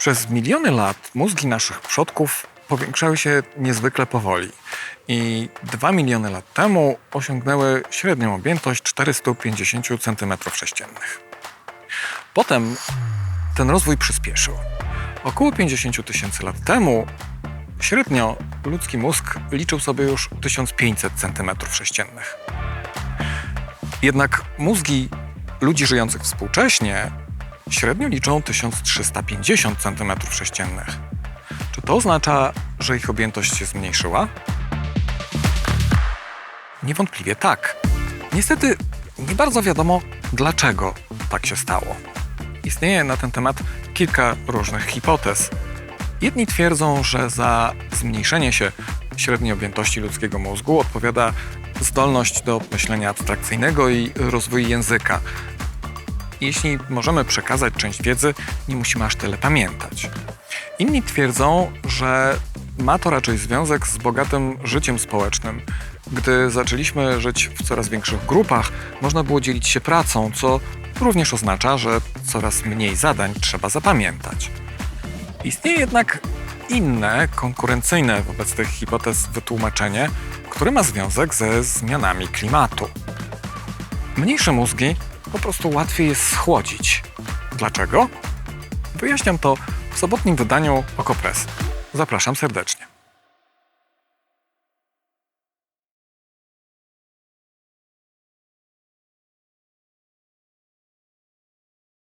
Przez miliony lat mózgi naszych przodków powiększały się niezwykle powoli i 2 miliony lat temu osiągnęły średnią objętość 450 cm3. Potem ten rozwój przyspieszył. Około 50 tysięcy lat temu średnio ludzki mózg liczył sobie już 1500 cm3. Jednak mózgi ludzi żyjących współcześnie średnio liczą 1350 cm3. Czy to oznacza, że ich objętość się zmniejszyła? Niewątpliwie tak. Niestety nie bardzo wiadomo, dlaczego tak się stało. Istnieje na ten temat kilka różnych hipotez. Jedni twierdzą, że za zmniejszenie się średniej objętości ludzkiego mózgu odpowiada zdolność do myślenia abstrakcyjnego i rozwój języka. Jeśli możemy przekazać część wiedzy, nie musimy aż tyle pamiętać. Inni twierdzą, że ma to raczej związek z bogatym życiem społecznym. Gdy zaczęliśmy żyć w coraz większych grupach, można było dzielić się pracą, co również oznacza, że coraz mniej zadań trzeba zapamiętać. Istnieje jednak inne, konkurencyjne wobec tych hipotez wytłumaczenie, które ma związek ze zmianami klimatu. Mniejsze mózgi po prostu łatwiej jest schłodzić. Dlaczego? Wyjaśniam to w sobotnim wydaniu Okopres. Zapraszam serdecznie.